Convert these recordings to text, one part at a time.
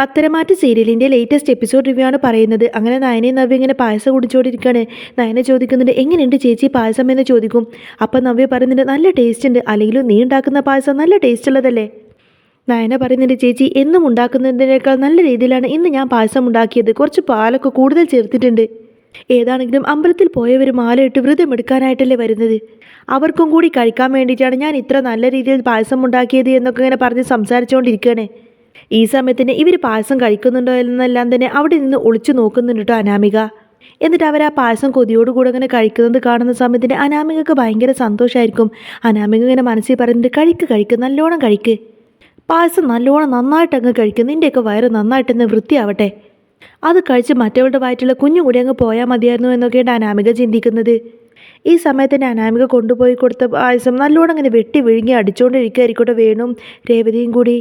പത്തരമാറ്റ് സീരിയലിന്റെ latest episode review ആണ് പറയുന്നത്. അങ്ങനെ നയനെ നവ്യ ഇങ്ങനെ പായസം കുടിച്ചുകൊണ്ടിരിക്കുകയാണ്. നയനെ ചോദിക്കുന്നുണ്ട് എങ്ങനെയുണ്ട് ചേച്ചി പായസം? എന്ന് ചോദിക്കും. അപ്പം നവ്യ പറയുന്നുണ്ട് നല്ല ടേസ്റ്റ് ഉണ്ട്. അല്ലെങ്കിലും നീ ഉണ്ടാക്കുന്ന പായസം നല്ല ടേസ്റ്റ് ഉള്ളതല്ലേ? നയന പറയുന്നുണ്ട് ചേച്ചി എന്നും ഉണ്ടാക്കുന്നതിനേക്കാൾ നല്ല രീതിയിലാണ് ഇന്ന് ഞാൻ പായസം ഉണ്ടാക്കിയത്. കുറച്ച് പാലൊക്കെ കൂടുതൽ ചേർത്തിട്ടുണ്ട്. ഏതാണെങ്കിലും അമ്പലത്തിൽ പോയവർ മാലയിട്ട് വ്രതം എടുക്കാനായിട്ടല്ലേ വരുന്നത്? അവർക്കും കൂടി കഴിക്കാൻ വേണ്ടിയിട്ടാണ് ഞാൻ ഇത്ര നല്ല രീതിയിൽ പായസം ഉണ്ടാക്കിയത് എന്നൊക്കെ ഇങ്ങനെ പറഞ്ഞ് സംസാരിച്ചുകൊണ്ടിരിക്കുകയാണ്. ഈ സമയത്തിന് ഇവർ പായസം കഴിക്കുന്നുണ്ടോ എന്നെല്ലാം തന്നെ അവിടെ നിന്ന് ഒളിച്ചു നോക്കുന്നുണ്ട് കേട്ടോ അനാമിക. എന്നിട്ട് അവർ ആ പായസം കൊതിയോടുകൂടെ അങ്ങനെ കഴിക്കുന്നത് കാണുന്ന സമയത്തിന് അനാമികക്ക് ഭയങ്കര സന്തോഷമായിരിക്കും അനാമിക ഇങ്ങനെ മനസ്സിൽ പറയുന്നുണ്ട് കഴിക്ക് കഴിക്ക് നല്ലോണം കഴിക്ക്. പായസം നല്ലോണം നന്നായിട്ട് അങ്ങ് കഴിക്കും. നിന്റെയൊക്കെ വയറ് നന്നായിട്ടൊന്ന് വൃത്തിയാവട്ടെ. അത് കഴിച്ച് മറ്റവരുടെ വയറ്റുള്ള കുഞ്ഞു കൂടി അങ്ങ് പോയാൽ മതിയായിരുന്നു എന്നൊക്കെയാണ് അനാമിക ചിന്തിക്കുന്നത്. ഈ സമയത്ത് തന്നെ അനാമിക കൊണ്ടുപോയി കൊടുത്ത പായസം നല്ലോണം അങ്ങനെ വെട്ടി വിഴുങ്ങി അടിച്ചുകൊണ്ടിരിക്കുകയായിരിക്കട്ടെ വേണും രേവതിയും കൂടി.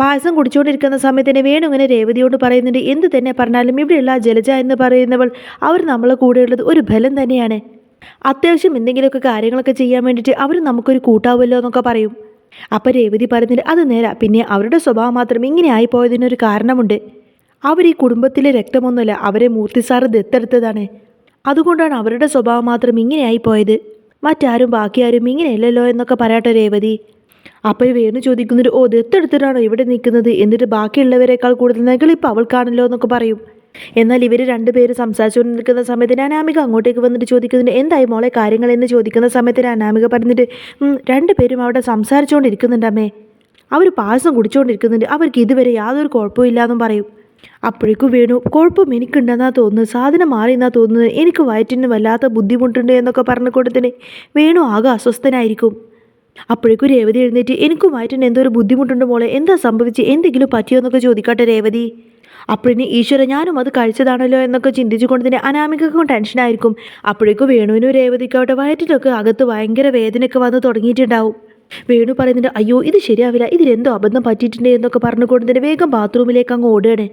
പായസം കുടിച്ചുകൊണ്ടിരിക്കുന്ന സമയത്ത് തന്നെ വേണു ഇങ്ങനെ രേവതിയോട് പറയുന്നുണ്ട്. എന്ത് തന്നെ പറഞ്ഞാലും ഇവിടെയുള്ള ജലജ എന്ന് പറയുന്നവൾ അവർ നമ്മളെ കൂടെയുള്ളത് ഒരു ബലം തന്നെയാണ്. അത്യാവശ്യം എന്തെങ്കിലുമൊക്കെ കാര്യങ്ങളൊക്കെ ചെയ്യാൻ വേണ്ടിയിട്ട് അവർ നമുക്കൊരു കൂട്ടാവുമല്ലോ എന്നൊക്കെ പറയും. അപ്പോൾ രേവതി പറയുന്നില്ല അത് നേരാ. പിന്നെ അവരുടെ സ്വഭാവം മാത്രം ഇങ്ങനെ ആയിപ്പോയതിനൊരു കാരണമുണ്ട്. അവർ ഈ കുടുംബത്തിലെ രക്തമൊന്നുമല്ല അവരെ മൂർത്തി സാറ് ദത്തെടുത്തതാണ്. അതുകൊണ്ടാണ് അവരുടെ സ്വഭാവം മാത്രം ഇങ്ങനെ പോയത് മറ്റാരും ബാക്കിയാരും ഇങ്ങനെയല്ലല്ലോ എന്നൊക്കെ പറയട്ടെ രേവതി. അപ്പോൾ വേണു ചോദിക്കുന്നൊരു ഓ ദത്തെടുത്തിട്ടാണോ ഇവിടെ നിൽക്കുന്നത്? എന്നിട്ട് ബാക്കിയുള്ളവരെക്കാൾ കൂടുതൽ നെകളിപ്പോൾ അവൾക്കാണല്ലോ എന്നൊക്കെ പറയും. എന്നാൽ ഇവർ രണ്ടുപേര് സംസാരിച്ചുകൊണ്ട് നിൽക്കുന്ന സമയത്തിന് അനാമിക അങ്ങോട്ടേക്ക് വന്നിട്ട് ചോദിക്കുന്നുണ്ട് എന്തായി മോളെ കാര്യങ്ങൾ? എന്ന് ചോദിക്കുന്ന സമയത്ത് അനാമിക പറഞ്ഞിട്ട് "ഉം, രണ്ടുപേരും അവിടെ സംസാരിച്ചുകൊണ്ടിരിക്കുന്നുണ്ട് അമ്മേ. അവർ പായസം കുടിച്ചുകൊണ്ടിരിക്കുന്നുണ്ട്. അവർക്ക് ഇതുവരെ യാതൊരു കുഴപ്പമില്ല എന്നും പറയും. അപ്പോഴേക്കും വേണു കുഴപ്പം എനിക്കുണ്ടെന്നാ തോന്നുന്നത്. സാധനം മാറി എന്നാ തോന്നുന്നത്. എനിക്ക് വയറ്റിന് വല്ലാത്ത ബുദ്ധിമുട്ടുണ്ട് എന്നൊക്കെ പറഞ്ഞുകൊണ്ട് തന്നെ വേണു ആകെ അസ്വസ്ഥനായിരിക്കും. അപ്പോഴേക്കും രേവതി എഴുന്നേറ്റ് എനിക്കും വയറ്റിന് എന്തോ ഒരു ബുദ്ധിമുട്ടുണ്ട് മോളെ. എന്താ സംഭവിച്ച്? എന്തെങ്കിലും പറ്റിയോ എന്നൊക്കെ ചോദിക്കട്ടെ രേവതി. അപ്പോഴിനി ഈശ്വര ഞാനും അത് കഴിച്ചതാണല്ലോ എന്നൊക്കെ ചിന്തിച്ചുകൊണ്ട് തന്നെ അനാമികക്കും ടെൻഷനായിരിക്കും അപ്പോഴേക്കും വേണുവിനും രേവതിക്കാവട്ടെ വയറ്റിലൊക്കെ അകത്ത് ഭയങ്കര വേദനയൊക്കെ വന്ന് തുടങ്ങിയിട്ടുണ്ടാവും. വേണു പറയുന്നുണ്ട് അയ്യോ ഇത് ശരിയാവില്ല. ഇതിലെന്തോ അബദ്ധം പറ്റിയിട്ടുണ്ട് എന്നൊക്കെ പറഞ്ഞുകൊണ്ട് തന്നെ വേഗം ബാത്റൂമിലേക്ക് അങ്ങ് ഓടുകയാണ്.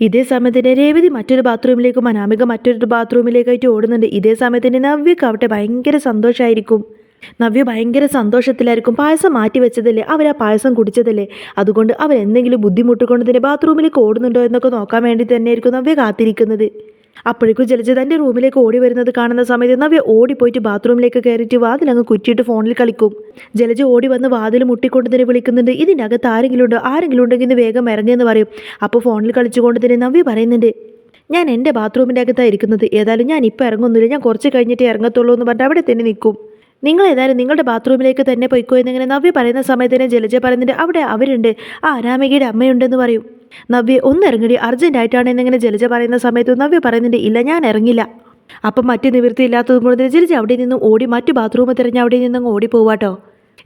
ഇതേ സമയത്തിന് രേവതി മറ്റൊരു ബാത്റൂമിലേക്കും അനാമിക മറ്റൊരു ബാത്റൂമിലേക്കായിട്ട് ഓടുന്നുണ്ട്. ഇതേ സമയത്തിന് നവ്യക്കാവട്ടെ ഭയങ്കര സന്തോഷമായിരിക്കും. നവ്യ ഭയങ്കര സന്തോഷത്തിലായിരിക്കും. പായസം മാറ്റി വെച്ചതല്ലേ? അവർ ആ പായസം കുടിച്ചതല്ലേ? അതുകൊണ്ട് അവർ എന്തെങ്കിലും ബുദ്ധിമുട്ട് കൊണ്ട് തന്നെ ബാത്റൂമിലേക്ക് ഓടുന്നുണ്ടോ എന്നൊക്കെ നോക്കാൻ വേണ്ടി തന്നെയായിരിക്കും നവ്യ കാത്തിരിക്കുന്നത്. അപ്പോഴേക്കും ജലജ തന്റെ റൂമിലേക്ക് ഓടി വരുന്നത് കാണുന്ന സമയത്ത് നവ്യ ഓടിപ്പോയിട്ട് ബാത്റൂമിലേക്ക് കയറിയിട്ട് വാതിലങ്ങ് കുറ്റിയിട്ട് ഫോണിൽ കളിക്കും. ജലജ ഓടി വന്ന് വാതിൽ മുട്ടിക്കൊണ്ട് തന്നെ വിളിക്കുന്നുണ്ട് ഇതിന്റെ അകത്ത് ആരെങ്കിലും ഉണ്ടോ? ആരെങ്കിലും ഉണ്ടെങ്കിൽ ഇന്ന് വേഗം ഇറങ്ങിയെന്ന് പറയും. അപ്പോൾ ഫോണിൽ കളിച്ചുകൊണ്ട് തന്നെ നവ്യ പറയുന്നുണ്ട് ഞാൻ എന്റെ ബാത്റൂമിന്റെ അകത്താണ് ഇരിക്കുന്നത്. ഏതായാലും ഞാൻ ഇപ്പോൾ ഇറങ്ങുന്നില്ല. ഞാൻ കുറച്ച് കഴിഞ്ഞിട്ട് ഇറങ്ങത്തുള്ളൂ എന്ന് പറഞ്ഞിട്ട് അവിടെ തന്നെ നിൽക്കും. നിങ്ങൾ ഏതായാലും നിങ്ങളുടെ ബാത്റൂമിലേക്ക് തന്നെ പോയിക്കോ എന്നിങ്ങനെ നവ്യ പറയുന്ന സമയത്ത് തന്നെ ജലജ പറയുന്നുണ്ട് അവിടെ അവരുണ്ട്. ആ അനാമികയുടെ അമ്മയുണ്ടെന്ന് പറയും. നവ്യ ഒന്ന് ഇറങ്ങടി അർജന്റായിട്ടാണ് എന്നിങ്ങനെ ജലജ പറയുന്ന സമയത്ത് നവ്യ പറയുന്നുണ്ട് ഇല്ല ഞാൻ ഇറങ്ങില്ല. അപ്പം മറ്റു നിവൃത്തി ഇല്ലാത്തതും കൊണ്ട് ജലജ അവിടെ നിന്നും ഓടി മറ്റു ബാത്റൂമിൽ തിരഞ്ഞ് അവിടെ നിന്നും ഓടി പോവാട്ടോ.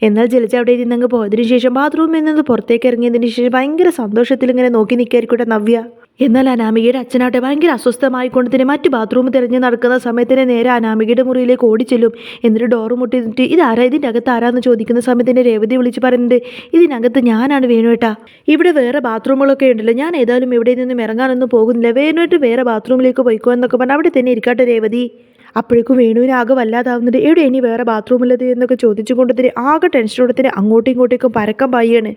എന്നാൽ ജലജ അവിടെ നിന്നങ്ങ് പോയതിനു ശേഷം ബാത്റൂമിൽ നിന്ന് പുറത്തേക്ക് ഇറങ്ങിയതിന് ശേഷം ഭയങ്കര സന്തോഷത്തിൽ ഇങ്ങനെ നോക്കി നിൽക്കായിരിക്കട്ടെ നവ്യ. എന്നാൽ അനാമികയുടെ അച്ഛനാട്ടെ ഭയങ്കര അസ്വസ്ഥമായിക്കൊണ്ട് തന്നെ മറ്റു ബാത്റൂം തിരഞ്ഞ് നടക്കുന്ന സമയത്തിന് നേരെ അനാമികയുടെ മുറിയിലേക്ക് ഓടിച്ചെല്ലും. എന്നിട്ട് ഡോറ് മുട്ടിയിട്ട് ഇതാരാ? ഇതിന്റെ അകത്ത് ആരാന്ന് ചോദിക്കുന്ന സമയത്തിന്റെ രേവതി വിളിച്ച് പറയുന്നുണ്ട്. ഇതിനകത്ത് ഞാനാണ് വേണുവേട്ടാ ഇവിടെ വേറെ ബാത്റൂമുകളൊക്കെ ഉണ്ടല്ലോ. ഞാൻ ഏതായാലും ഇവിടെ നിന്നും ഇറങ്ങാനൊന്നും പോകുന്നില്ല. വേണുവേട്ട് വേറെ ബാത്റൂമിലേക്ക് പോയിക്കോ എന്നൊക്കെ പറഞ്ഞാൽ അവിടെ തന്നെ ഇരിക്കട്ടെ രേവതി. അപ്പോഴേക്കും വേണുവിനാകെ വല്ലാതാവുന്നുണ്ട്. എവിടെ ഇനി വേറെ ബാത്റൂമില്ലത്? എന്നൊക്കെ ചോദിച്ചുകൊണ്ട് ആകെ ടെൻഷനോടെ അങ്ങോട്ടും ഇങ്ങോട്ടേക്കും പരക്കം പായാണ്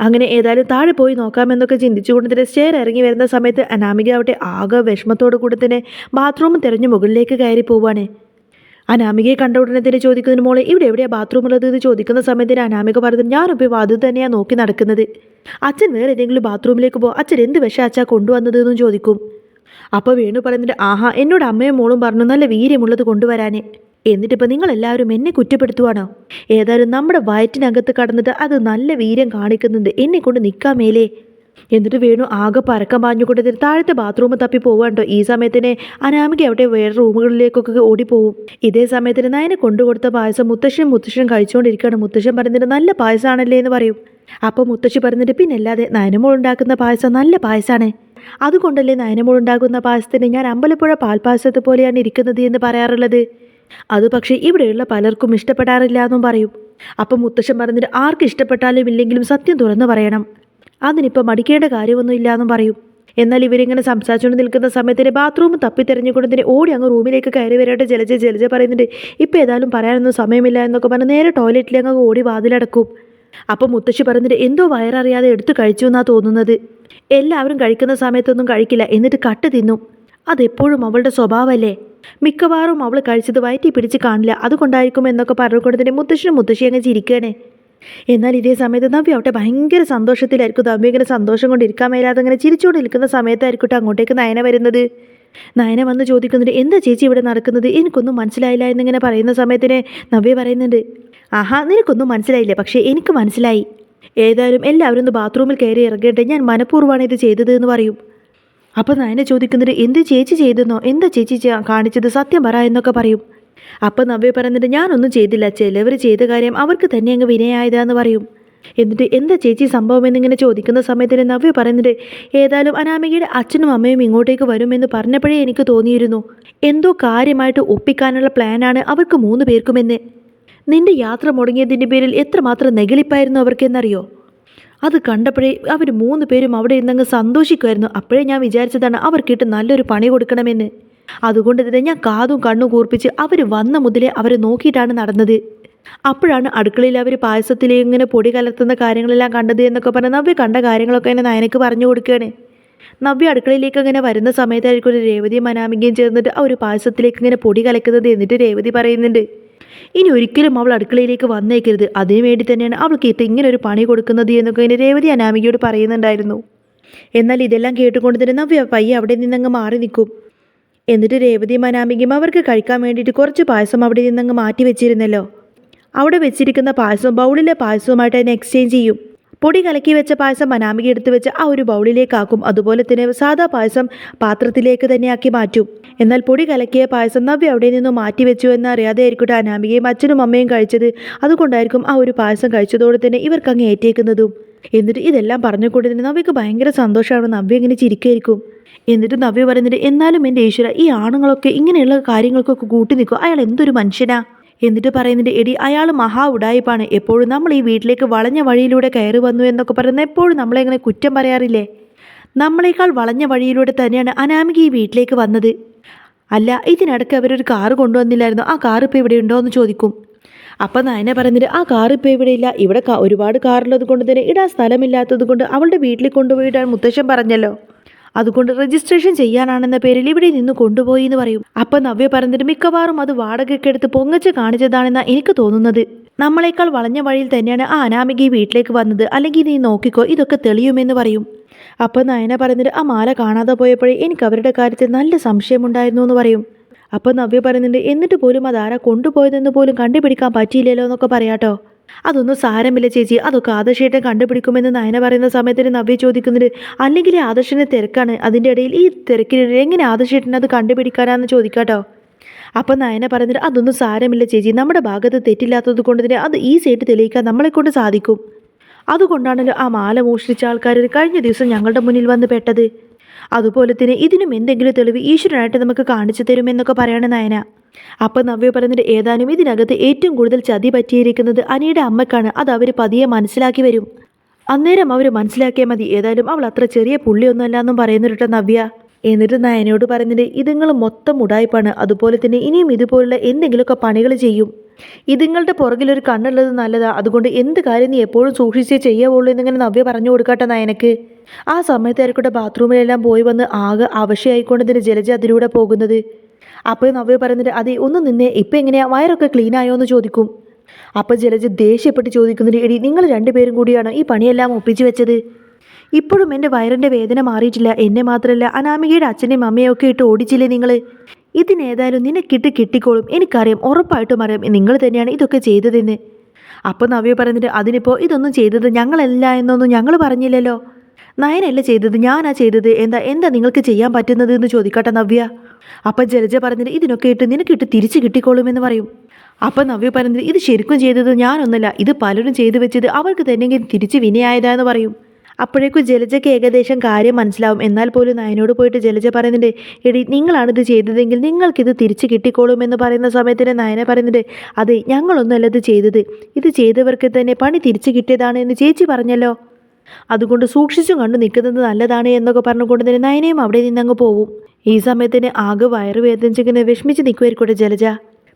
അങ്ങനെ ഏതായാലും താഴെ പോയി നോക്കാമെന്നൊക്കെ ചിന്തിച്ചുകൊണ്ട് തന്നെ സ്റ്റെയർ ഇറങ്ങി വരുന്ന സമയത്ത് അനാമിക അവിടെ ആകെ വിഷമത്തോടു കൂടി തന്നെ ബാത്റൂം തിരഞ്ഞ് മുകളിലേക്ക് കയറി പോവാണ്. അനാമികയെ കണ്ട ഉടനെ തന്നെ ചോദിക്കുന്നതിന് മോളെ ഇവിടെ എവിടെയാണ് ബാത്റൂം ഉള്ളത്? എന്ന് ചോദിക്കുന്ന സമയത്തിന് അനാമിക പറഞ്ഞത് ഞാനിപ്പോൾ അത് തന്നെയാണ് നോക്കി നടക്കുന്നത്. അച്ഛൻ വേറെ ഏതെങ്കിലും ബാത്റൂമിലേക്ക് പോകും അച്ഛൻ എന്ത് വിഷം അച്ഛാ കൊണ്ടുവന്നത്? എന്നും ചോദിക്കും. അപ്പോൾ വേണു പറയുന്നുണ്ട് ആഹാ എന്നോട് അമ്മയും മോളും പറഞ്ഞു നല്ല വീര്യമുള്ളത് കൊണ്ടുവരാനേ. എന്നിട്ടിപ്പോൾ നിങ്ങളെല്ലാവരും എന്നെ കുറ്റപ്പെടുത്തുവാണോ? ഏതായാലും നമ്മുടെ വയറ്റിനകത്ത് കടന്നിട്ട് അത് നല്ല വീര്യം കാണിക്കുന്നുണ്ട്. എന്നെ കൊണ്ട് നിൽക്കാൻ മേലേ. എന്നിട്ട് വേണു ആകെ പരക്കം പാഞ്ഞുകൊണ്ട് താഴത്തെ ബാത്റൂം തപ്പി പോവാണ്ടോ? ഈ സമയത്തിന് അനാമിക അവിടെ വേറെ റൂമുകളിലേക്കൊക്കെ ഓടിപ്പോവും. ഇതേ സമയത്തിന് നയനെ കൊണ്ടുകൊടുത്ത പായസം മുത്തശ്ശനും മുത്തശ്ശനും കഴിച്ചുകൊണ്ടിരിക്കുകയാണ് മുത്തശ്ശൻ പറഞ്ഞിട്ട് നല്ല പായസമാണല്ലേ എന്ന് പറയും. അപ്പോൾ മുത്തശ്ശി പറഞ്ഞിട്ട് പിന്നല്ലാതെ നയനമോൾ ഉണ്ടാക്കുന്ന പായസം നല്ല പായസമാണ് അതുകൊണ്ടല്ലേ നയനമോൾ ഉണ്ടാക്കുന്ന പായസത്തിന് ഞാൻ അമ്പലപ്പുഴ പാൽപ്പായസത്തെ പോലെയാണ് ഇരിക്കുന്നത് എന്ന് പറയാറുള്ളത്. അത് പക്ഷേ ഇവിടെയുള്ള പലർക്കും ഇഷ്ടപ്പെടാറില്ല എന്നും പറയും. അപ്പം മുത്തശ്ശൻ പറഞ്ഞിട്ട് ആർക്ക് ഇഷ്ടപ്പെട്ടാലും ഇല്ലെങ്കിലും സത്യം തുറന്നു പറയണം. അതിനിപ്പോൾ മടിക്കേണ്ട കാര്യമൊന്നും ഇല്ല എന്നും പറയും. എന്നാൽ ഇവരിങ്ങനെ സംസാരിച്ചുകൊണ്ട് നിൽക്കുന്ന സമയത്തിന് ബാത്റൂം തപ്പി തെരഞ്ഞുകൊണ്ട് ഓടി അങ്ങ് റൂമിലേക്ക് കയറി വരട്ടെ ജലജ ജലജ പറയുന്നുണ്ട് ഇപ്പോൾ ഏതായാലും പറയാനൊന്നും സമയമില്ല എന്നൊക്കെ പറഞ്ഞ് നേരെ ടോയ്ലറ്റിലേക്ക് അങ്ങ് ഓടി വാതിലടക്കും. അപ്പം മുത്തശ്ശി പറഞ്ഞിട്ട് എന്തോ വയററിയാതെ എടുത്തു കഴിച്ചു എന്നാണ് തോന്നുന്നത്. എല്ലാവരും കഴിക്കുന്ന സമയത്തൊന്നും കഴിക്കില്ല എന്നിട്ട് കട്ട് തിന്നും. അതെപ്പോഴും അവളുടെ സ്വഭാവമല്ലേ? മിക്കവാറും അവൾ കഴിച്ചത് വയറ്റി പിടിച്ച് കാണില്ല. അതുകൊണ്ടായിരിക്കും എന്നൊക്കെ പറഞ്ഞുകൊണ്ടതിന് മുത്തശ്ശനും മുത്തശ്ശി അങ്ങ് ചിരിക്കുകയാണ്. എന്നാൽ ഇതേ സമയത്ത് നവ്യ അവിടെ ഭയങ്കര സന്തോഷത്തിലായിരിക്കും. നവ്യ ഇങ്ങനെ സന്തോഷം കൊണ്ട് ഇരിക്കാൻ മേലാതെ ഇങ്ങനെ ചിരിച്ചുകൊണ്ട് നിൽക്കുന്ന സമയത്തായിരിക്കട്ടെ അങ്ങോട്ടേക്ക് നയന വരുന്നത്. നയന വന്ന് ചോദിക്കുന്നുണ്ട് എന്താ ചേച്ചി ഇവിടെ നടക്കുന്നത്? എനിക്കൊന്നും മനസ്സിലായില്ല എന്നിങ്ങനെ പറയുന്ന സമയത്തിന് നവ്യ പറയുന്നുണ്ട് ആഹാ നിനക്കൊന്നും മനസ്സിലായില്ല. പക്ഷേ എനിക്ക് മനസ്സിലായി. ഏതായാലും എല്ലാവരും ഒന്ന് ബാത്റൂമിൽ കയറി ഇറങ്ങട്ടെ. ഞാൻ മനഃപൂർവമാണ് ഇത് ചെയ്തത് എന്ന് പറയും. അപ്പോൾ നയന ചോദിക്കുന്നത് എന്ത് ചേച്ചി ചെയ്തെന്നോ? എന്താ ചേച്ചി കാണിച്ചത്? സത്യം പറ എന്നൊക്കെ പറയും. അപ്പം നവ്യ പറഞ്ഞിട്ട് ഞാനൊന്നും ചെയ്തില്ല. ചിലവർ ചെയ്ത കാര്യം അവർക്ക് തന്നെ അങ്ങ് വിനയായതാന്ന് പറയും. എന്നിട്ട് എന്താ ചേച്ചി സംഭവം? എന്നിങ്ങനെ ചോദിക്കുന്ന സമയത്തിന് നവ്യ പറയുന്നുണ്ട് ഏതായാലും അനാമികയുടെ അച്ഛനും അമ്മയും ഇങ്ങോട്ടേക്ക് വരുമെന്ന് പറഞ്ഞപ്പോഴേ എനിക്ക് തോന്നിയിരുന്നു. എന്തോ കാര്യമായിട്ട് ഒപ്പിക്കാനുള്ള പ്ലാനാണ് അവർക്ക് മൂന്ന് പേർക്കുമെന്ന്. നിന്റെ യാത്ര മുടങ്ങിയതിന്റെ പേരിൽ എത്രമാത്രം നെഗളിപ്പായിരുന്നു അവർക്കെന്നറിയോ? അത് കണ്ടപ്പോഴേ അവർ മൂന്ന് പേരും അവിടെ ഇരുന്നങ്ങ് സന്തോഷിക്കുമായിരുന്നു അപ്പോഴേ ഞാൻ വിചാരിച്ചതാണ് അവർക്കിട്ട് നല്ലൊരു പണി കൊടുക്കണമെന്ന്. അതുകൊണ്ട് തന്നെ ഞാൻ കാതും കണ്ണും കൂർപ്പിച്ച് അവർ വന്ന മുതലേ അവരെ നോക്കിയിട്ടാണ് നടന്നത്. അപ്പോഴാണ് അടുക്കളയിൽ അവർ പായസത്തിൽ ഇങ്ങനെ പൊടി കലർത്തുന്ന കാര്യങ്ങളെല്ലാം കണ്ടത് എന്നൊക്കെ പറഞ്ഞ് നവ്യ കണ്ട കാര്യങ്ങളൊക്കെ എന്നെ നയനക്ക് പറഞ്ഞു കൊടുക്കുകയാണ്. നവ്യ അടുക്കളയിലേക്ക് അങ്ങനെ വരുന്ന സമയത്തായിരിക്കും ഒരു രേവതിയും മനാമികയും ചേർന്നിട്ട് ആ ഒരു പായസത്തിലേക്ക് ഇങ്ങനെ പൊടി കലക്കുന്നത് എന്നിട്ട് രേവതി പറയുന്നുണ്ട്. ഇനി ഒരിക്കലും അവൾ അടുക്കളയിലേക്ക് വന്നേക്കരുത്. അതിനു വേണ്ടി തന്നെയാണ് അവൾക്ക് ഇത് ഇങ്ങനെ ഒരു പണി കൊടുക്കുന്നത് എന്നൊക്കെ ഇങ്ങനെ രേവതി അനാമികയോട് പറയുന്നുണ്ടായിരുന്നു. എന്നാൽ ഇതെല്ലാം കേട്ടുകൊണ്ട് തന്നെ നവ്യ പയ്യെ അവിടെ നിന്നങ്ങ് മാറി നിൽക്കും. എന്നിട്ട് രേവതിയും അനാമികയും അവർക്ക് കഴിക്കാൻ വേണ്ടിയിട്ട് കുറച്ച് പായസം അവിടെ നിന്നങ്ങ് മാറ്റി വെച്ചിരുന്നല്ലോ. അവിടെ വെച്ചിരിക്കുന്ന പായസവും ബൗളിലെ പായസവുമായിട്ട് അതിനെ എക്സ്ചേഞ്ച് ചെയ്യും. പൊടി കലക്കി വെച്ച പായസം അനാമിക എടുത്തു വെച്ച് ആ ഒരു ബൗളിലേക്കാക്കും. അതുപോലെ തന്നെ സാധാ പായസം പാത്രത്തിലേക്ക് തന്നെ ആക്കി മാറ്റും. എന്നാൽ പൊടി കലക്കിയ പായസം നവ്യ അവിടെ നിന്ന് മാറ്റി വെച്ചു എന്ന് അറിയാതെ ആയിരിക്കട്ടെ അനാമികയും അച്ഛനും അമ്മയും കഴിച്ചത്. അതുകൊണ്ടായിരിക്കും ആ ഒരു പായസം കഴിച്ചതോടെ തന്നെ ഇവർക്ക് അങ്ങ് ഏറ്റേക്കുന്നതും. എന്നിട്ട് ഇതെല്ലാം പറഞ്ഞുകൊണ്ട് തന്നെ നവ്യക്ക് ഭയങ്കര സന്തോഷമാണ്. നവ്യ ഇങ്ങനെ ചിരിക്കായിരിക്കും. എന്നിട്ട് നവ്യ പറയുന്നുണ്ട് എന്നാലും എന്റെ ഈശ്വര ഈ ആണുങ്ങളൊക്കെ ഇങ്ങനെയുള്ള കാര്യങ്ങൾക്കൊക്കെ കൂട്ടി നിൽക്കും അയാൾ എന്തൊരു മനുഷ്യനാ? എന്നിട്ട് പറയുന്നുണ്ട് എടി അയാൾ മഹാ ഉടായിപ്പാണ്. എപ്പോഴും നമ്മൾ ഈ വീട്ടിലേക്ക് വളഞ്ഞ വഴിയിലൂടെ കയറി വന്നു എന്നൊക്കെ പറയുന്നത് എപ്പോഴും നമ്മളെങ്ങനെ കുറ്റം പറയാറില്ലേ? നമ്മളെക്കാൾ വളഞ്ഞ വഴിയിലൂടെ തന്നെയാണ് അനാമിക ഈ വീട്ടിലേക്ക് വന്നത്. അല്ല ഇതിനിടയ്ക്ക് അവരൊരു കാറ് കൊണ്ടുവന്നില്ലായിരുന്നു? ആ കാർ ഇപ്പോൾ ഇവിടെ ഉണ്ടോ എന്ന് ചോദിക്കും. അപ്പം നയന പറയുന്നത് ആ കാർ ഇപ്പോൾ ഇവിടെ ഇല്ല. ഇവിടെ ഒരുപാട് കാറുള്ളത് കൊണ്ട് തന്നെ ഇടാൻ സ്ഥലമില്ലാത്തത് കൊണ്ട് അവളുടെ വീട്ടിൽ കൊണ്ടുപോയിട്ടാണ് മുത്തശ്ശൻ പറഞ്ഞല്ലോ. അതുകൊണ്ട് രജിസ്ട്രേഷൻ ചെയ്യാനാണെന്ന പേരിൽ ഇവിടെ നിന്ന് കൊണ്ടുപോയി എന്ന് പറയും. അപ്പം നവ്യ പറഞ്ഞിട്ട് മിക്കവാറും അത് വാടകയ്ക്ക് പൊങ്ങച്ച് കാണിച്ചതാണെന്നാണ് എനിക്ക് തോന്നുന്നത്. നമ്മളെക്കാൾ വളഞ്ഞ വഴിയിൽ തന്നെയാണ് ആ അനാമിക ഈ വീട്ടിലേക്ക് വന്നത്. അല്ലെങ്കിൽ നീ നോക്കിക്കോ ഇതൊക്കെ തെളിയുമെന്ന് പറയും. അപ്പം നയന പറഞ്ഞിട്ട് ആ മാല കാണാതെ പോയപ്പോഴേ എനിക്ക് അവരുടെ കാര്യത്തിൽ നല്ല സംശയമുണ്ടായിരുന്നു എന്ന് പറയും. അപ്പം നവ്യ പറയുന്നുണ്ട് എന്നിട്ട് പോലും അതാരാ കൊണ്ടുപോയതെന്ന് പോലും കണ്ടുപിടിക്കാൻ പറ്റിയില്ലല്ലോ എന്നൊക്കെ പറയാട്ടോ. അതൊന്നും സാരമില്ല ചേച്ചി. അതൊക്കെ ആദർശേട്ടൻ കണ്ടുപിടിക്കുമെന്ന് നയന പറയുന്ന സമയത്തിന് നവ്യ ചോദിക്കുന്നുണ്ട് അല്ലെങ്കിൽ ആദർശന് തിരക്കാണ്. അതിന്റെ ഇടയിൽ ഈ തിരക്കിനിടയിൽ എങ്ങനെ ആദർശേട്ടൻ അത് കണ്ടുപിടിക്കാനാന്ന് ചോദിക്കാട്ടോ? അപ്പം നയന പറഞ്ഞിട്ട് അതൊന്നും സാരമില്ല ചേച്ചി. നമ്മുടെ ഭാഗത്ത് തെറ്റില്ലാത്തത് കൊണ്ട് തന്നെ അത് ഈ സൈറ്റ് തെളിയിക്കാൻ നമ്മളെ കൊണ്ട് സാധിക്കും. അതുകൊണ്ടാണല്ലോ ആ മാല മോഷ്ടിച്ച ആൾക്കാർ കഴിഞ്ഞ ദിവസം ഞങ്ങളുടെ മുന്നിൽ വന്ന് പെട്ടത്. അതുപോലെ തന്നെ ഇതിനും എന്തെങ്കിലും തെളിവ് ഈശ്വരനായിട്ട് നമുക്ക് കാണിച്ചു തരുമെന്നൊക്കെ പറയാണ് നയന. അപ്പം നവ്യ പറയുന്നത് ഏതാനും ഇതിനകത്ത് ഏറ്റവും കൂടുതൽ ചതി പറ്റിയിരിക്കുന്നത് അനിയുടെ അമ്മക്കാണ് അത് അവർ പതിയെ മനസ്സിലാക്കി വരും. അന്നേരം അവർ മനസ്സിലാക്കിയാൽ മതി. ഏതായാലും അവൾ അത്ര ചെറിയ പുള്ളിയൊന്നുമല്ല എന്നും പറയുന്നുണ്ട് നവ്യ. എന്നിട്ട് നയനയോട് പറയുന്നത് ഇതുങ്ങൾ മൊത്തം ഉടായ്പാണ്. അതുപോലെ തന്നെ ഇനിയും ഇതുപോലുള്ള എന്തെങ്കിലുമൊക്കെ പണികൾ ചെയ്യും. ഇതുങ്ങളുടെ പുറകിലൊരു കണ്ണുള്ളത് നല്ലതാ. അതുകൊണ്ട് എന്ത് കാര്യം നീ എപ്പോഴും സൂക്ഷിച്ചേ ചെയ്യാവുള്ളൂ എന്നിങ്ങനെ നവ്യ പറഞ്ഞു കൊടുക്കട്ടെ നയനക്ക്. ആ സമയത്തായിരിക്കട്ടെ ബാത്റൂമിലെല്ലാം പോയി വന്ന് ആകെ അവശയായിക്കൊണ്ടതിന് ജലജ അതിലൂടെ പോകുന്നത്. അപ്പോൾ നവ്യ പറയുന്നത് അതെ ഒന്ന് നിന്നെ ഇപ്പം എങ്ങനെയാ? വയറൊക്കെ ക്ലീൻ ആയോ എന്ന് ചോദിക്കും. അപ്പോൾ ജലജ ദേഷ്യപ്പെട്ട് ചോദിക്കുന്നുണ്ട് എടി നിങ്ങൾ രണ്ടുപേരും കൂടിയാണ് ഈ പണിയെല്ലാം ഒപ്പിച്ചു വെച്ചത്? ഇപ്പോഴും എന്റെ വയറിന്റെ വേദന മാറിയിട്ടില്ല. എന്നെ മാത്രമല്ല അനാമികയുടെ അച്ഛനെയും അമ്മയും ഒക്കെ ഇട്ട് ഓടിച്ചില്ലേ നിങ്ങൾ ഇതിനേതായാലും നിനക്കിട്ട് കിട്ടിക്കോളും. എനിക്കറിയാം ഉറപ്പായിട്ടും അറിയാം നിങ്ങൾ തന്നെയാണ് ഇതൊക്കെ ചെയ്തതെന്ന്. അപ്പോൾ നവ്യ പറഞ്ഞിട്ട് അതിനിപ്പോൾ ഇതൊന്നും ചെയ്തത് ഞങ്ങളല്ല എന്നൊന്നും ഞങ്ങൾ പറഞ്ഞില്ലല്ലോ. നയനല്ല ചെയ്തത്? ഞാനാ ചെയ്തത്. എന്താ എന്താ നിങ്ങൾക്ക് ചെയ്യാൻ പറ്റുന്നത് എന്ന് ചോദിക്കട്ടെ നവ്യ. അപ്പം ജലജ പറഞ്ഞിട്ട് ഇതിനൊക്കെ ഇട്ട് നിനക്കിട്ട് തിരിച്ചു കിട്ടിക്കോളുമെന്ന് പറയും. അപ്പം നവ്യ പറഞ്ഞത് ഇത് ശരിക്കും ചെയ്തത് ഞാനൊന്നല്ല. ഇത് പലരും ചെയ്തു വെച്ചത് അവർക്ക് തന്നെങ്കിൽ തിരിച്ച് വിനയായതാന്ന് പറയും. അപ്പോഴേക്കും ജലജയ്ക്ക് ഏകദേശം കാര്യം മനസ്സിലാവും. എന്നാൽ പോലും നയനോട് പോയിട്ട് ജലജ പറയുന്നുണ്ട് എടി നിങ്ങളാണിത് ചെയ്തതെങ്കിൽ നിങ്ങൾക്കിത് തിരിച്ചു കിട്ടിക്കോളും എന്ന് പറയുന്ന സമയത്തിന് നയന പറയുന്നുണ്ട് അതെ ഞങ്ങളൊന്നുമല്ല ഇത് ചെയ്തത്. ഇത് ചെയ്തവർക്ക് തന്നെ പണി തിരിച്ചു കിട്ടിയതാണ് എന്ന് ചേച്ചി പറഞ്ഞല്ലോ. അതുകൊണ്ട് സൂക്ഷിച്ചും കണ്ടു നിൽക്കുന്നത് നല്ലതാണ് എന്നൊക്കെ പറഞ്ഞുകൊണ്ട് തന്നെ നയനയും അവിടെ നിന്നങ്ങ് പോവും. ഈ സമയത്തിന് ആകെ വയറ് വേദനിച്ചിങ്ങനെ വിഷമിച്ച് നിൽക്കുമായിരിക്കട്ടെ ജലജ?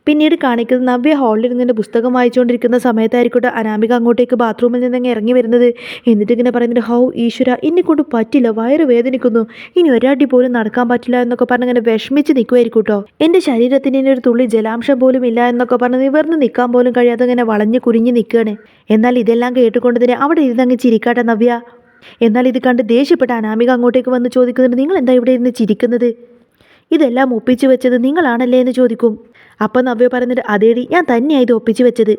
പിന്നീട് കാണിക്കുന്നത് നവ്യ ഹാളിൽ ഇരുന്നിട്ട് പുസ്തകം വായിച്ചുകൊണ്ടിരിക്കുന്ന സമയത്തായിരിക്കട്ടെ അനാമിക അങ്ങോട്ടേക്ക് ബാത്റൂമിൽ നിന്ന് ഇറങ്ങി വരുന്നത്. എന്നിട്ട് ഇങ്ങനെ പറയുന്നത് ഹൗ ഈശ്വര എന്നെ കൊണ്ട് പറ്റില്ല വയറ് വേദനിക്കുന്നു. ഇനി ഒരാട്ടി പോലും നടക്കാൻ പറ്റില്ല എന്നൊക്കെ പറഞ്ഞ് ഇങ്ങനെ വിഷമിച്ച് നിൽക്കുമായിരിക്കും കേട്ടോ എന്റെ ശരീരത്തിന് ഇനി ഒരു തുള്ളി ജലാംശം പോലും ഇല്ല എന്നൊക്കെ പറഞ്ഞ് നിവർന്ന് നിൽക്കാൻ പോലും കഴിയാതെ ഇങ്ങനെ വളഞ്ഞ് കുരിഞ്ഞ് നിൽക്കുകയാണ്. എന്നാൽ ഇതെല്ലാം കേട്ടുകൊണ്ട് തന്നെ അവിടെ ഇരുന്നങ്ങ് ചിരിക്കാട്ടെ നവ്യ. എന്നാൽ ഇത് കണ്ട് ദേഷ്യപ്പെട്ട അനാമിക അങ്ങോട്ടേക്ക് വന്ന് ചോദിക്കുന്നുണ്ട് നിങ്ങൾ എന്താ ഇവിടെ ഇരുന്ന് ചിരിക്കുന്നത്? ഇതെല്ലാം ഒപ്പിച്ചു വെച്ചത് നിങ്ങളാണല്ലേ എന്ന് ചോദിക്കും. അപ്പം നവ്യ പറഞ്ഞിട്ട് അതേടി ഞാൻ തന്നെയാണ് ഇത് ഒപ്പിച്ചു വെച്ചത്.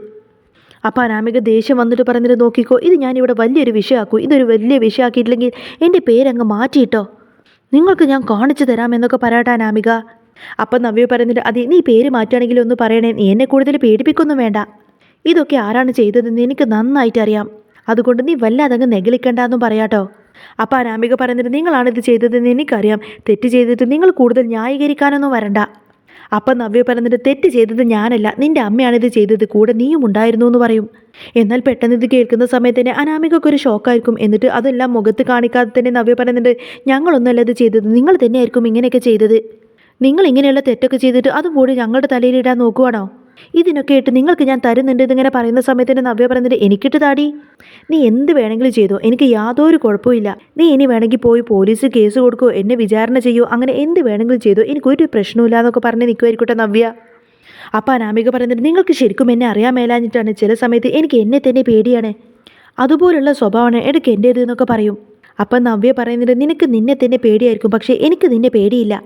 അപ്പം അനാമിക ദേഷ്യം വന്നിട്ട് പറഞ്ഞിട്ട് നോക്കിക്കോ ഇത് ഞാനിവിടെ വലിയൊരു വിഷയമാക്കും ഇതൊരു വലിയ വിഷയമാക്കിയിട്ടില്ലെങ്കിൽ എന്റെ പേരങ്ങ് മാറ്റിയിട്ടോ? നിങ്ങൾക്ക് ഞാൻ കാണിച്ചു തരാം എന്നൊക്കെ പറയട്ടെ അനാമിക. അപ്പം നവ്യ പറയുന്നിട്ട് അതെ നീ പേര് മാറ്റുകയാണെങ്കിൽ ഒന്ന് പറയണേ നീ എന്നെ കൂടുതൽ പേടിപ്പിക്കൊന്നും വേണ്ട. ഇതൊക്കെ ആരാണ് ചെയ്തതെന്ന് എനിക്ക് നന്നായിട്ട് അറിയാം അതുകൊണ്ട് നീ വല്ലാതെ അങ്ങ് പറയാട്ടോ. അപ്പം അനാമിക പറയുന്നിട്ട് നിങ്ങളാണ് ഇത് ചെയ്തതെന്ന് എനിക്കറിയാം. തെറ്റ് ചെയ്തിട്ട് നിങ്ങൾ കൂടുതൽ ന്യായീകരിക്കാനൊന്നും വരണ്ട. അപ്പം നവ്യ പറഞ്ഞിട്ട് തെറ്റ് ചെയ്തത് ഞാനല്ല. നിന്റെ അമ്മയാണ് ഇത് ചെയ്തത്. കൂടെ നീയും ഉണ്ടായിരുന്നു എന്ന് പറയും. എന്നാൽ പെട്ടെന്ന് ഇത് കേൾക്കുന്ന സമയത്ത് തന്നെ അനാമികൾക്ക് ഒരു ഷോക്കായിരിക്കും എന്നിട്ട് അതെല്ലാം മുഖത്ത് കാണിക്കാതെ തന്നെ നവ്യ പറയുന്നുണ്ട് ഞങ്ങളൊന്നല്ല ഇത് ചെയ്തത്. നിങ്ങൾ തന്നെയായിരിക്കും ഇങ്ങനെയൊക്കെ ചെയ്തത്. നിങ്ങൾ ഇങ്ങനെയുള്ള തെറ്റൊക്കെ ചെയ്തിട്ട് അതും കൂടി ഞങ്ങളുടെ തലയിലിടാൻ നോക്കുവാണോ? ഇതിനൊക്കെ ഇട്ട് നിങ്ങൾക്ക് ഞാൻ തരുന്നുണ്ട് ഇതിങ്ങനെ പറയുന്ന സമയത്ത് തന്നെ നവ്യ പറയുന്നുണ്ട് എനിക്കിട്ട് താടി. നീ എന്ത് വേണമെങ്കിലും ചെയ്തോ. എനിക്ക് യാതൊരു കുഴപ്പമില്ല നീ ഇനി വേണമെങ്കിൽ പോയി പോലീസ് കേസ് കൊടുക്കോ എന്നെ വിചാരണ ചെയ്യോ അങ്ങനെ എന്ത് വേണമെങ്കിലും ചെയ്തോ. എനിക്കൊരു പ്രശ്നമില്ല എന്നൊക്കെ പറഞ്ഞ് നിൽക്കുമായിരിക്കട്ടെ നവ്യ. അപ്പം അനാമിക പറയുന്നുണ്ട് നിങ്ങൾക്ക് ശരിക്കും എന്നെ അറിയാൻ മേലാഞ്ഞിട്ടാണ് ചില സമയത്ത് എനിക്ക് എന്നെ തന്നെ പേടിയാണ്. അതുപോലുള്ള സ്വഭാവമാണ് എടുക്ക് എന്റേത് എന്നൊക്കെ പറയും. അപ്പം നവ്യ പറയുന്നുണ്ട് നിനക്ക് നിന്നെ തന്നെ പേടിയായിരിക്കും പക്ഷേ എനിക്ക് നിന്നെ പേടിയില്ല.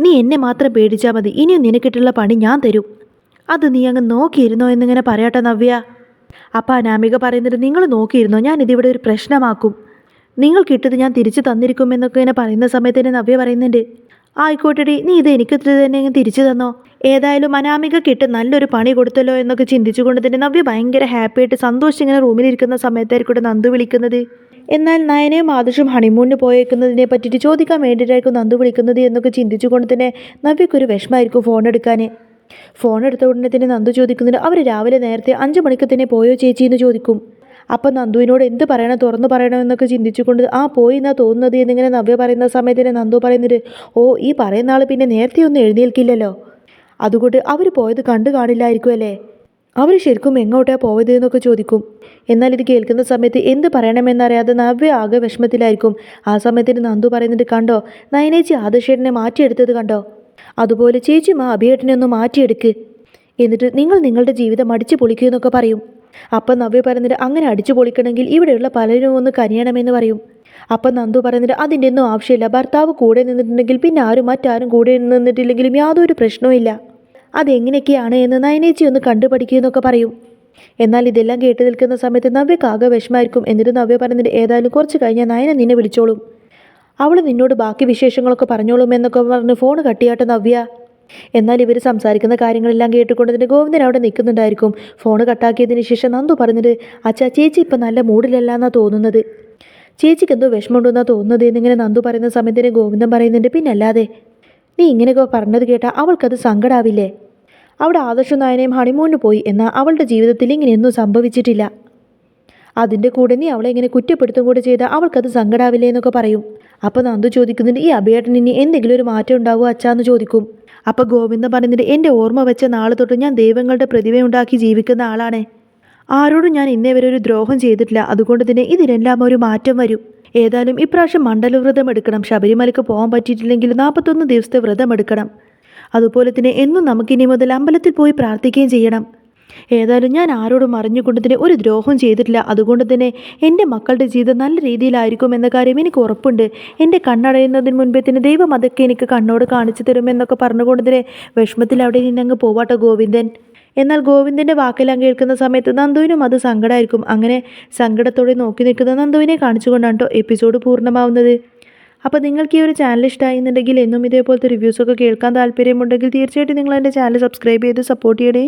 നീ എന്നെ മാത്രം പേടിച്ചാൽ മതി. ഇനിയും നിനക്കിട്ടുള്ള പണി ഞാൻ തരും. അത് നീ അങ്ങ് നോക്കിയിരുന്നോ എന്നിങ്ങനെ പറയട്ടെ നവ്യ. അപ്പം അനാമിക പറയുന്നത് നിങ്ങൾ നോക്കിയിരുന്നോ? ഞാൻ ഇതിവിടെ ഒരു പ്രശ്നമാക്കും. നിങ്ങൾ കിട്ടിയത് ഞാൻ തിരിച്ചു തന്നിരിക്കും എന്നൊക്കെ ഇങ്ങനെ പറയുന്ന സമയത്ത് തന്നെ നവ്യ പറയുന്നുണ്ട്. ആയിക്കോട്ടെടി നീ ഇത് എനിക്ക് തന്നെ അങ്ങ് തിരിച്ചു തന്നോ? ഏതായാലും അനാമിക കിട്ട് നല്ലൊരു പണി കൊടുത്തല്ലോ എന്നൊക്കെ ചിന്തിച്ചുകൊണ്ട് തന്നെ നവ്യ ഭയങ്കര ഹാപ്പിയായിട്ട് സന്തോഷിച്ച് ഇങ്ങനെ റൂമിലിരിക്കുന്ന സമയത്തായിരിക്കും നന്ദു വിളിക്കുന്നത്. എന്നാൽ നയനയും ആദർശും ഹണിമൂണിന് പോയേക്കുന്നതിനെ പറ്റിയിട്ട് ചോദിക്കാൻ വേണ്ടിയിട്ടായിരിക്കും നന്ദു വിളിക്കുന്നത് എന്നൊക്കെ ചിന്തിച്ചുകൊണ്ട് തന്നെ നവ്യക്കൊരു വിഷമമായിരിക്കും ഫോൺ എടുക്കാൻ ഫോൺ എടുത്ത ഉടനെ തന്നെ നന്ദു ചോദിക്കുന്നുണ്ട് അവർ രാവിലെ നേരത്തെ അഞ്ച് മണിക്ക് തന്നെ പോയോ ചേച്ചി എന്ന് ചോദിക്കും. അപ്പം നന്ദുവിനോട് എന്ത് പറയണം തുറന്നു പറയണം എന്നൊക്കെ ചിന്തിച്ചുകൊണ്ട് ആ പോയി എന്നാ തോന്നുന്നത്? എന്നിങ്ങനെ നവ്യ പറയുന്ന സമയത്ത് തന്നെ നന്ദു പറയുന്നത് ഓ ഈ പറയുന്ന ആൾ പിന്നെ നേരത്തെ ഒന്നും എഴുന്നേൽക്കില്ലല്ലോ. അതുകൊണ്ട് അവർ പോയത് കണ്ടു കാണില്ലായിരിക്കും അല്ലേ അവർ ശരിക്കും എങ്ങോട്ടാണ് പോയത് എന്നൊക്കെ ചോദിക്കും. എന്നാൽ ഇത് കേൾക്കുന്ന സമയത്ത് എന്ത് പറയണമെന്നറിയാതെ നവ്യ ആകെ വിഷമത്തിലായിരിക്കും. ആ സമയത്തിന് നന്ദു പറയുന്നത് കണ്ടോ? നയനേച്ചി ആദർശേട്ടനെ മാറ്റിയെടുത്തത് കണ്ടോ? അതുപോലെ ചേച്ചിയും ആ അഭിയേട്ടനെ മാറ്റിയെടുക്ക്. എന്നിട്ട് നിങ്ങൾ നിങ്ങളുടെ ജീവിതം അടിച്ചു പൊളിക്കുക എന്നൊക്കെ പറയും. അപ്പം നവ്യ പറയുന്നത് അങ്ങനെ അടിച്ചു പൊളിക്കണമെങ്കിൽ ഇവിടെയുള്ള പലരും ഒന്ന് കനിയണമെന്ന് പറയും. അപ്പം നന്ദു പറയുന്നത് അതിന്റെ ഒന്നും ആവശ്യമില്ല. ഭർത്താവ് കൂടെ നിന്നിട്ടുണ്ടെങ്കിൽ പിന്നെ ആരും മറ്റാരും കൂടെ നിന്നിട്ടില്ലെങ്കിലും യാതൊരു പ്രശ്നവുമില്ല അതെങ്ങനെയൊക്കെയാണ് എന്ന് നയനേച്ചി ഒന്ന് കണ്ടുപഠിക്കുക എന്നൊക്കെ പറയും. എന്നാൽ ഇതെല്ലാം കേട്ട് നിൽക്കുന്ന സമയത്ത് നവ്യക്ക് ആകെ വിഷമായിരിക്കും എന്നിട്ട് നവ്യ പറയുന്നത് ഏതായാലും കുറച്ച് കഴിഞ്ഞാൽ നയന നിന്നെ വിളിച്ചോളും. അവൾ നിന്നോട് ബാക്കി വിശേഷങ്ങളൊക്കെ പറഞ്ഞോളും എന്നൊക്കെ പറഞ്ഞ് ഫോൺ കട്ടിയാട്ടെ നവ്യ. എന്നാൽ ഇവർ സംസാരിക്കുന്ന കാര്യങ്ങളെല്ലാം കേട്ടുകൊണ്ട് തന്നെ ഗോവിന്ദൻ അവിടെ നിൽക്കുന്നുണ്ടായിരിക്കും. ഫോൺ കട്ടാക്കിയതിന് ശേഷം നന്ദു പറഞ്ഞിട്ട് അച്ഛാ ചേച്ചി ഇപ്പം നല്ല മൂഡിലല്ല എന്നാണ് തോന്നുന്നത്. ചേച്ചിക്ക് എന്തോ വിഷമമുണ്ടെന്നാണ് തോന്നുന്നത് എന്നിങ്ങനെ നന്ദു പറയുന്ന സമയത്തിന് ഗോവിന്ദൻ പറയുന്നുണ്ട് പിന്നല്ലാതെ നീ ഇങ്ങനെയൊക്കെ പറഞ്ഞത് കേട്ടാൽ അവൾക്കത് സങ്കടാവില്ലേ? അവിടെ ആദർശ നായനയും ഹണിമൂണിന് പോയി എന്നാൽ അവളുടെ ജീവിതത്തിൽ ഇങ്ങനെയൊന്നും സംഭവിച്ചിട്ടില്ല. അതിന്റെ കൂടെ നീ അവളെ ഇങ്ങനെ കുറ്റപ്പെടുത്തും കൂടെ ചെയ്താൽ അവൾക്കത് സങ്കടാവില്ലേ എന്നൊക്കെ പറയും. അപ്പോൾ നന്ദു ചോദിക്കുന്നുണ്ട് ഈ അഭിയേട്ടൻ ഇനി എന്തെങ്കിലും ഒരു മാറ്റം ഉണ്ടാവുമോ അച്ഛാന്ന് ചോദിക്കും. അപ്പോൾ ഗോവിന്ദൻ പറയുന്നുണ്ട് എന്റെ ഓർമ്മ വെച്ച നാളെ തൊട്ട് ഞാൻ ദൈവങ്ങളുടെ പ്രതിമയുണ്ടാക്കി ജീവിക്കുന്ന ആളാണ്. ആരോടും ഞാൻ ഇന്നേ വരെ ഒരു ദ്രോഹം ചെയ്തിട്ടില്ല. അതുകൊണ്ട് തന്നെ ഇതിനെല്ലാം ഒരു മാറ്റം വരും. ഏതായാലും ഇപ്രാവശ്യം മണ്ഡലവ്രതം എടുക്കണം. ശബരിമലയ്ക്ക് പോകാൻ പറ്റിയിട്ടില്ലെങ്കിൽ നാൽപ്പത്തൊന്ന് ദിവസത്തെ വ്രതം എടുക്കണം. അതുപോലെ തന്നെ എന്നും നമുക്കിനി മുതൽ അമ്പലത്തിൽ പോയി പ്രാർത്ഥിക്കുകയും ചെയ്യണം. ഏതായാലും ഞാൻ ആരോടും അറിഞ്ഞുകൊണ്ട് തന്നെ ഒരു ദ്രോഹം ചെയ്തിട്ടില്ല. അതുകൊണ്ട് തന്നെ എന്റെ മക്കളുടെ ജീവിതം നല്ല രീതിയിലായിരിക്കും എന്ന കാര്യം എനിക്ക് ഉറപ്പുണ്ട്. എന്റെ കണ്ണടയുന്നതിന് മുൻപേ തന്നെ ദൈവം അതൊക്കെ എനിക്ക് കണ്ണോട് കാണിച്ചു തരുമെന്നൊക്കെ പറഞ്ഞുകൊണ്ട് തന്നെ വിഷമത്തിൽ അവിടെ നിന്നങ്ങ് പോവാട്ടോ ഗോവിന്ദൻ. എന്നാൽ ഗോവിന്ദന്റെ വാക്കെല്ലാം കേൾക്കുന്ന സമയത്ത് നന്ദുവിനും അത് സങ്കടമായിരിക്കും. അങ്ങനെ സങ്കടത്തോടെ നോക്കി നിൽക്കുന്ന നന്ദുവിനെ കാണിച്ചുകൊണ്ടാണ് കേട്ടോ എപ്പിസോഡ് പൂർണമാവുന്നത്. അപ്പോൾ നിങ്ങൾക്ക് ഈ ഒരു ചാനൽ ഇഷ്ടമായിരുന്നുണ്ടെങ്കിൽ എന്നും ഇതേപോലത്തെ റിവ്യൂസൊക്കെ കേൾക്കാൻ താല്പര്യമുണ്ടെങ്കിൽ തീർച്ചയായിട്ടും നിങ്ങൾ എന്റെ ചാനൽ സബ്സ്ക്രൈബ് ചെയ്ത് സപ്പോർട്ട് ചെയ്യണേ.